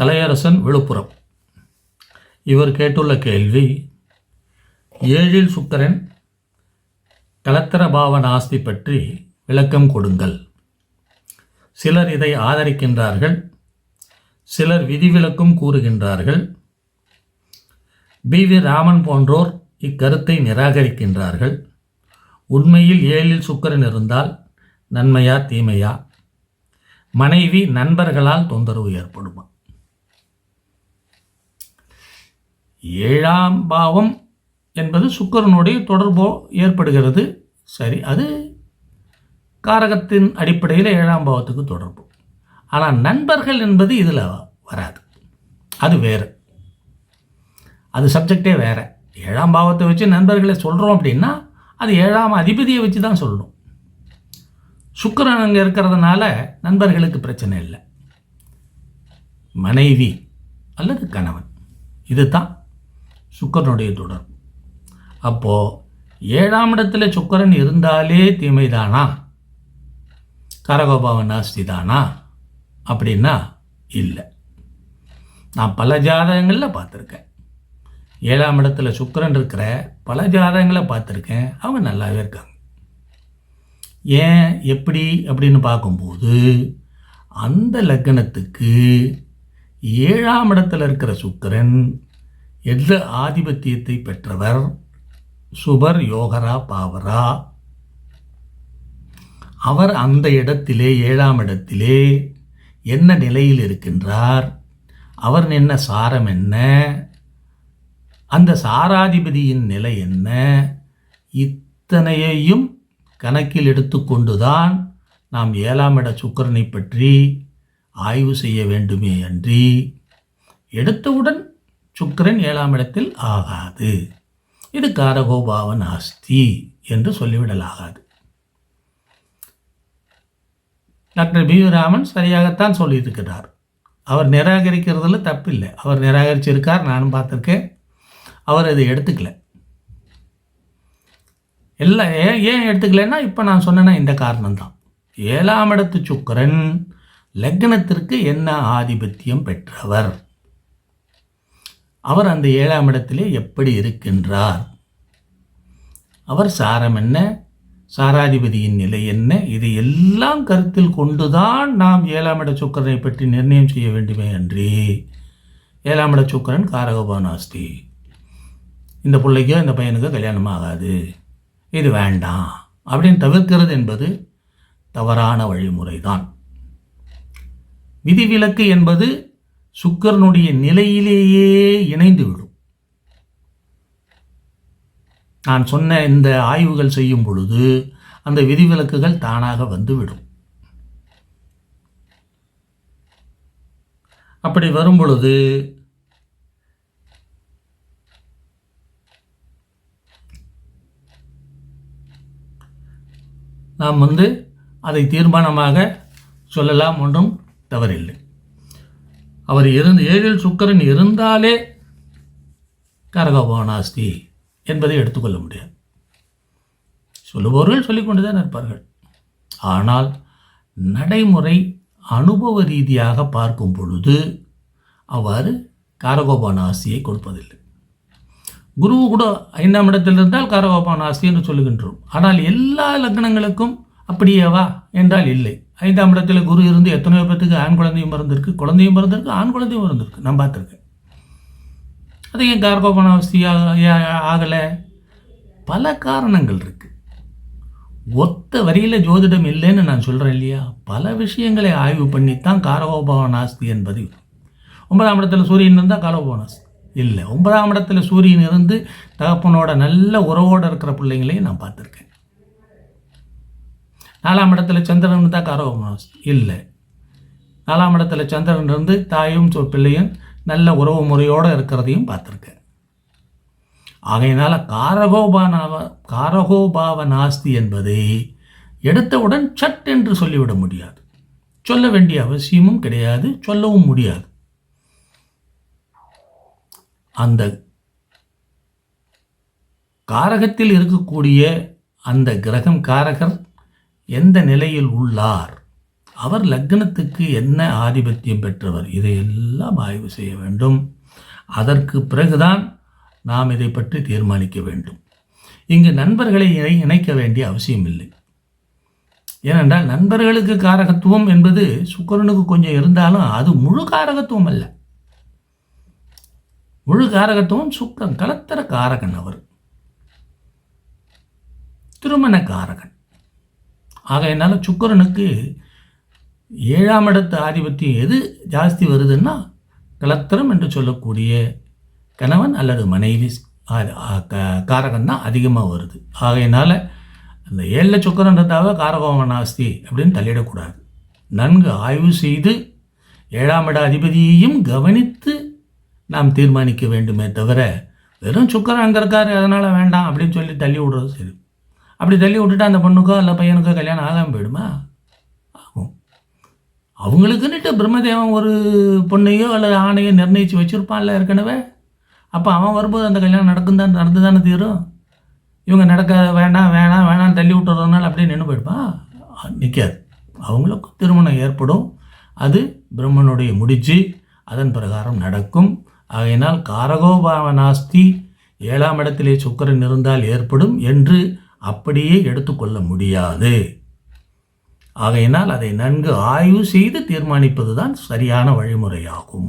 கலையரசன் விழுப்புரம். இவர் கேட்டுள்ள கேள்வி ஏழில் சுக்கரன் கலத்திர பாவன ஆஸ்தி பற்றி விளக்கம் கொடுங்கள். சிலர் இதை ஆதரிக்கின்றார்கள் சிலர் விதிவிலக்கும் கூறுகின்றார்கள். பி வி ராமன் போன்றோர் இக்கருத்தை நிராகரிக்கின்றார்கள். உண்மையில் ஏழில் சுக்கரன் இருந்தால் நன்மையா தீமையா? மனைவி நண்பர்களால் தொந்தரவு ஏற்படுமா? ஏழாம் பாவம் என்பது சுக்கரனுடைய தொடர்போ ஏற்படுகிறது. சரி அது காரகத்தின் அடிப்படையில் ஏழாம் பாவத்துக்கு தொடர்பு. ஆனால் நண்பர்கள் என்பது இதில் வராது. அது வேறு. அது சப்ஜெக்டே வேறு. ஏழாம் பாவத்தை வச்சு நண்பர்களை சொல்கிறோம் அப்படின்னா அது ஏழாம் அதிபதியை வச்சு தான் சொல்லணும். சுக்கரன் அங்கே இருக்கிறதுனால நண்பர்களுக்கு பிரச்சனை இல்லை. மனைவி அல்லது கணவன். இது தான் சுக்கரனுடைய தொடர்பு அப்போது ஏழாம் இடத்துல சுக்கரன் இருந்தாலே தீமைதானா? கரகோபாவ நாஸ்தி தானா அப்படின்னா இல்லை. நான் பல ஜாதகங்களில் பார்த்துருக்கேன். ஏழாம் இடத்துல சுக்கரன் இருக்கிற பல ஜாதகங்களை பார்த்துருக்கேன். அவங்க நல்லாவே இருக்காங்க. ஏன் எப்படி அப்படின்னு பார்க்கும்போது அந்த லக்னத்துக்கு ஏழாம் இடத்துல இருக்கிற சுக்கரன் எந்த ஆதிபத்தியத்தை பெற்றவர்? சுபர் யோகரா பாவரா. அவர் அந்த இடத்திலே ஏழாம் இடத்திலே என்ன நிலையில் இருக்கின்றார்? அவர் என்ன சாரம் என்ன? அந்த சாராதிபதியின் நிலை என்ன? இத்தனையையும் கணக்கில் எடுத்துக்கொண்டுதான் நாம் ஏழாம் இட சுக்கரனை பற்றி ஆய்வு செய்ய வேண்டுமே அன்றி எடுத்தவுடன் சுக்கரன் ஏழாம் இடத்தில் ஆகாது. இது காரகோபாவன் ஆஸ்தி என்று சொல்லிவிடலாகாது. டாக்டர் பி ராமன் சரியாகத்தான் சொல்லியிருக்கிறார். அவர் நிராகரிக்கிறதுல தப்பில்லை. அவர் நிராகரிச்சிருக்கார் நானும் பார்த்துருக்கேன். அவர் அதை எடுத்துக்கல. எல்லாம் ஏன் ஏன் எடுத்துக்கலன்னா இப்போ நான் சொன்னேன்னா இந்த காரணம்தான். ஏழாம் இடத்து சுக்கரன் லக்னத்திற்கு என்ன ஆதிபத்தியம் பெற்றவர்? அவர் அந்த ஏழாம் இடத்திலே எப்படி இருக்கின்றார்? அவர் சாரம் என்ன? சாராதிபதியின் நிலை என்ன? இது எல்லாம் கருத்தில் கொண்டுதான் நாம் ஏழாம் இட சுக்கரனை பற்றி நிர்ணயம் செய்ய வேண்டுமே அன்றி ஏழாம் இட சுக்கரன் காரகபானாஸ்தி. இந்த பிள்ளைக்கோ இந்த பையனுக்கோ கல்யாணம் ஆகாது. இது வேண்டாம். அப்படின்னு தவிர்க்கிறது என்பது தவறான வழிமுறை தான் விதிவிலக்கு என்பது சுக்கரனுடைய நிலையிலேயே இணைந்து விடும். நான் சொன்ன இந்த ஆய்வுகள் செய்யும் பொழுது அந்த விதிவிலக்குகள் தானாக வந்துவிடும். அப்படி வரும் பொழுது நாம் வந்து அதை தீர்மானமாக சொல்லலாம் ஒன்றும் தவறில்லை. அவர் இருந்து ஏழில் சுக்கரன் இருந்தாலே கரகபானாஸ்தி என்பதை எடுத்துக்கொள்ள முடியாது. சொல்லுபவர்கள் சொல்லிக்கொண்டு தான் இருப்பார்கள். ஆனால் நடைமுறை அனுபவ ரீதியாக பார்க்கும் பொழுது அவ்வாறு காரகோபானாஸ்தியை கொடுப்பதில்லை. குரு கூட ஐந்தாம் இடத்தில் இருந்தால் காரகோபானாஸ்தி என்று சொல்லுகின்றோம். ஆனால் எல்லா லக்னங்களுக்கும் அப்படியேவா என்றால் இல்லை. ஐந்தாம் இடத்துல குரு இருந்து எத்தனையோ பேத்துக்கு ஆண் குழந்தையும் பிறந்திருக்கு குழந்தையும் பிறந்திருக்கு ஆண் குழந்தையும் பிறந்திருக்கு. நான் பார்த்துருக்கேன். அது ஏன் கார்கோபனாவஸ்தி ஆகலை? பல காரணங்கள் இருக்குது ஒத்த வரியில் ஜோதிடம் இல்லைன்னு நான் சொல்கிறேன் இல்லையா? பல விஷயங்களை ஆய்வு பண்ணித்தான் காரகோபவனாஸ்தி என்பது. ஒன்பதாம் இடத்துல சூரியன் இருந்தால் காரகோபவனாஸ்தி இல்லை ஒன்பதாம் இடத்துல சூரியன் இருந்து தகப்பனோட நல்ல உறவோடு இருக்கிற பிள்ளைங்களையும் நான் பார்த்துருக்கேன். நாலாம் இடத்துல சந்திரன் தான் காரகோபவனாஸ்தி இல்லை. நாலாம் இடத்துல சந்திரன் இருந்து தாயும் பிள்ளையும் நல்ல உறவு முறையோடு இருக்கிறதையும் பார்த்துருக்கேன் ஆகையினால் காரகோபானாவ காரகோபாவ நாஸ்தி என்பதை எடுத்தவுடன் சட் என்று சொல்லிவிட முடியாது. சொல்ல வேண்டிய அவசியமும் கிடையாது சொல்லவும் முடியாது. அந்த காரகத்தில் இருக்கக்கூடிய அந்த கிரகம் காரகர் எந்த நிலையில் உள்ளார்? அவர் லக்னத்துக்கு என்ன ஆதிபத்தியம் பெற்றவர்? இதையெல்லாம் ஆய்வு செய்ய வேண்டும். அதற்கு பிறகுதான் நாம் இதை பற்றி தீர்மானிக்க வேண்டும். இங்கு நண்பர்களை இணை இணைக்க வேண்டிய அவசியம் இல்லை ஏனென்றால் நண்பர்களுக்கு காரகத்துவம் என்பது சுக்கரனுக்கு கொஞ்சம் இருந்தாலும் அது முழு காரகத்துவம் அல்ல. முழு காரகத்துவம் சுக்கரன் கலத்தர காரகன் அவர். திருமண காரகன். ஆகையினால சுக்கரனுக்கு ஏழாம் இடத்து ஆதிபத்தியம் எது ஜாஸ்தி வருதுன்னா கலத்திரம் என்று சொல்லக்கூடிய கணவன் அல்லது மனைவி காரகம் தான் அதிகமாக வருது. ஆகையினால் அந்த ஏழில் சுக்கரன்றதாவே காரகோம நாஸ்தி அப்படின்னு தள்ளிடக்கூடாது. நன்கு ஆய்வு செய்து ஏழாம் இட அதிபதியையும் கவனித்து நாம் தீர்மானிக்க வேண்டுமே தவிர வெறும் சுக்கரன் அங்கே இருக்காரு அதனால் வேண்டாம் அப்படின்னு சொல்லி தள்ளி விடுறது சரி. அப்படி தள்ளி விட்டுட்டு அந்த பொண்ணுக்கோ இல்லை பையனுக்கோ கல்யாணம் ஆகாமல் போயிடுமா? ஆகும். அவங்களுக்குன்னுட்டு பிரம்மதேவன் ஒரு பொண்ணையோ அல்லது ஆணையோ நிர்ணயித்து வச்சுருப்பான்ல ஏற்கனவே. அப்போ அவன் வரும்போது அந்த கல்யாணம் நடக்கும் தான் நடந்து தானே தீரும்? இவங்க நடக்க வேண்டாம் வேணாம் வேணாம் தள்ளி விட்டுறதுனால அப்படியே நின்று போயிடுப்பா நிற்காது அவங்களுக்கும் திருமணம் ஏற்படும். அது பிரம்மனுடைய முடிச்சு அதன் பிரகாரம் நடக்கும். ஆகையினால் காரகோபாவ நாஸ்தி ஏழாம் இடத்திலே சுக்கரன் இருந்தால் ஏற்படும் என்று அப்படியே எடுத்துக்கொள்ள முடியாது. ஆகையினால் அதை நன்கு ஆய்வு செய்து தீர்மானிப்பது தான் சரியான வழிமுறையாகும்.